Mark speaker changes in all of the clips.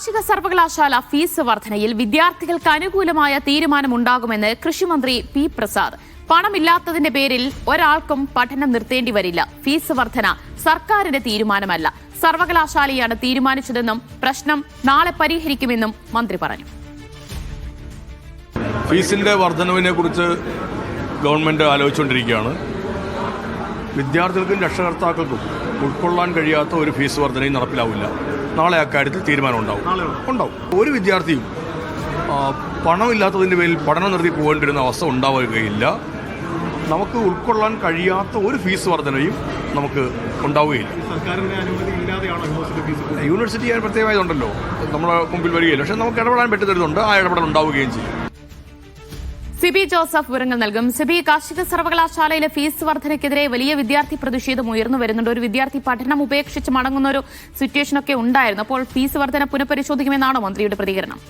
Speaker 1: കാർഷിക സർവകലാശാല ഫീസ് വർധനയിൽ വിദ്യാർത്ഥികൾക്ക് അനുകൂലമായ തീരുമാനമുണ്ടാകുമെന്ന് കൃഷിമന്ത്രി പി പ്രസാദ്. പണമില്ലാത്തതിന്റെ പേരിൽ ഒരാൾക്കും പഠനം നിർത്തേണ്ടി വരില്ല. ഫീസ് വർധന സർക്കാരിന്റെ തീരുമാനമല്ല. സർവകലാശാലയാണ് തീരുമാനിച്ചതെന്നും പ്രശ്നം നാളെ പരിഹരിക്കുമെന്നും മന്ത്രി പറഞ്ഞു.
Speaker 2: ഫീസിന്റെ വർധനവിനെ കുറിച്ച് ഗവൺമെന്റ് ആലോചിച്ചുകൊണ്ടിരിക്കുകയാണ്. വിദ്യാർത്ഥികൾക്കും രക്ഷകർത്താക്കൾക്കും ഉൾക്കൊള്ളാൻ കഴിയാത്ത ഒരു ഫീസ് വർധനയും നടപ്പിലാവില്ല. നാളെ അക്കാര്യത്തിൽ തീരുമാനം ഉണ്ടാവും. ഉണ്ടാവും. ഒരു വിദ്യാർത്ഥിയും പണമില്ലാത്തതിന്റെ പേരിൽ പഠനം നിർത്തി പോകേണ്ടി വരുന്ന അവസ്ഥ ഉണ്ടാവുകയില്ല. നമുക്ക് ഉൾക്കൊള്ളാൻ കഴിയാത്ത ഒരു ഫീസ് വർധനയും നമുക്ക് ഉണ്ടാവുകയില്ല.
Speaker 3: യൂണിവേഴ്സിറ്റി
Speaker 2: പ്രത്യേകമായതുണ്ടല്ലോ. നമ്മുടെ മുമ്പിൽ വരികയില്ല. പക്ഷേ നമുക്ക് ഇടപെടാൻ പറ്റുന്നതുണ്ട് ആ ഇടപെടൽ ഉണ്ടാവുകയും ചെയ്യും.
Speaker 1: സിബി ജോസഫ് വിവരങ്ങൾ നൽകും. സിബി കാർഷിക സർവകലാശാലയിലെ ഫീസ് വർധനയ്ക്കെതിരെ വലിയ വിദ്യാർത്ഥി പ്രതിഷേധം ഉയർന്നു വരുന്നുണ്ട്. ഒരു വിദ്യാർത്ഥി പഠനം ഉപേക്ഷിച്ച് മടങ്ങുന്ന ഒരു സിറ്റുവേഷനൊക്കെ ഉണ്ടായിരുന്നു. അപ്പോൾ ഫീസ് വർധന പുനഃപരിശോധിക്കുമെന്നാണോ മന്ത്രിയുടെ പ്രതികരണം?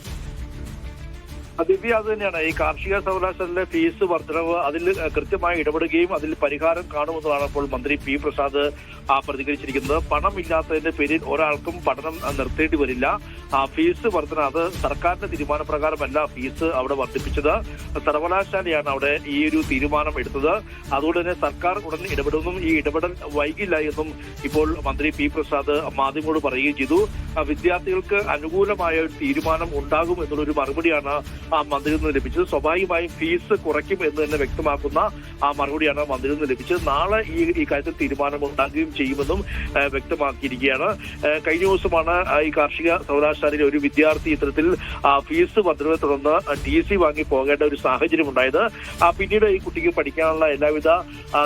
Speaker 4: ദിവ്യ അത് തന്നെയാണ്. ഈ കാർഷിക സർവകലാശാലയിലെ ഫീസ് വർധനവ് അതിൽ കൃത്യമായി ഇടപെടുകയും അതിൽ പരിഹാരം കാണുമെന്നതാണ് ഇപ്പോൾ മന്ത്രി പി പ്രസാദ് പ്രതികരിച്ചിരിക്കുന്നത്. പണം ഇല്ലാത്തതിന്റെ പേരിൽ ഒരാൾക്കും പഠനം നിർത്തേണ്ടി വരില്ല. ഫീസ് വർധന അത് സർക്കാരിന്റെ തീരുമാനപ്രകാരമല്ല ഫീസ് അവിടെ വർദ്ധിപ്പിച്ചത്. സർവകലാശാലയാണ് അവിടെ ഈ ഒരു തീരുമാനം എടുത്തത്. അതുകൊണ്ട് തന്നെ സർക്കാർ ഉടൻ ഇടപെടുമെന്നും ഈ ഇടപെടൽ വൈകില്ല എന്നും ഇപ്പോൾ മന്ത്രി പി പ്രസാദ് മാധ്യമങ്ങളോട് പറയുകയും ചെയ്തു. വിദ്യാർത്ഥികൾക്ക് അനുകൂലമായ ഒരു തീരുമാനം ഉണ്ടാകും എന്നുള്ളൊരു മറുപടിയാണ് മന്ത്രിയിൽ നിന്ന് ലഭിച്ചത്. സ്വാഭാവികമായും ഫീസ് കുറയ്ക്കും എന്ന് തന്നെ വ്യക്തമാക്കുന്ന ആ മറുപടിയാണ് മന്ത്രിയിൽ നിന്ന് ലഭിച്ചത്. നാളെ ഈ ഈ കാര്യത്തിൽ തീരുമാനമുണ്ടാകുകയും ചെയ്യുമെന്നും വ്യക്തമാക്കിയിരിക്കുകയാണ്. കഴിഞ്ഞ ദിവസമാണ് ഈ കാർഷിക സർവകലാശാലയിലെ ഒരു വിദ്യാർത്ഥി ഇത്തരത്തിൽ ഫീസ് വർധനയെ തുടർന്ന് ടി സി വാങ്ങി പോകേണ്ട ഒരു സാഹചര്യം ഉണ്ടായത്. പിന്നീട് ഈ കുട്ടിക്ക് പഠിക്കാനുള്ള എല്ലാവിധ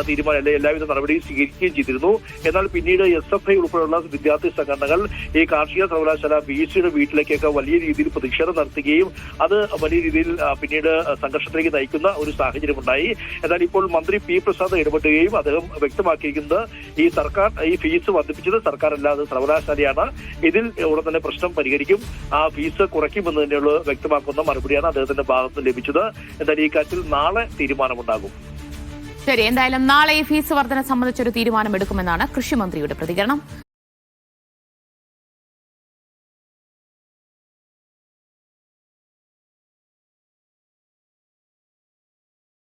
Speaker 4: തീരുമാനം അല്ലെ എല്ലാവിധ നടപടിയും സ്വീകരിക്കുകയും ചെയ്തിരുന്നു. എന്നാൽ പിന്നീട് എസ് എഫ് ഐ ഉൾപ്പെടെയുള്ള വിദ്യാർത്ഥി സംഘടനകൾ ഈ കാർഷിക സർവകലാശാല ബി സിയുടെ വീട്ടിലേക്കൊക്കെ വലിയ രീതിയിൽ പ്രതിഷേധം നടത്തുകയും അത് വലിയ രീതിയിൽ ആ, പിന്നീട് സംഘർഷത്തിലേക്ക് നയിക്കുന്ന ഒരു സാഹചര്യം ഉണ്ടായി എന്നാൽ ഇപ്പോൾ മന്ത്രി പി പ്രസാദ് ഇടപെടുകയും അദ്ദേഹം വ്യക്തമാക്കിയിരിക്കുന്നത് ഈ സർക്കാർ ഈ ഫീസ് വർദ്ധിപ്പിച്ചത് സർക്കാർ അല്ലാതെ സർവകലാശാലയാണ്. ഇതിൽ ഉടൻ തന്നെ പ്രശ്നം പരിഹരിക്കും. ആ ഫീസ് കുറയ്ക്കുമെന്ന് തന്നെയുള്ള വ്യക്തമാക്കുന്ന മറുപടിയാണ് അദ്ദേഹത്തിന്റെ ഭാഗത്ത് ലഭിച്ചത്. എന്നാൽ ഈ കാര്യത്തിൽ നാളെ തീരുമാനമുണ്ടാകും.
Speaker 1: ശരി എന്തായാലും നാളെ ഈ ഫീസ് വർധന സംബന്ധിച്ചൊരു തീരുമാനമെടുക്കുമെന്നാണ് കൃഷിമന്ത്രിയുടെ പ്രതികരണം.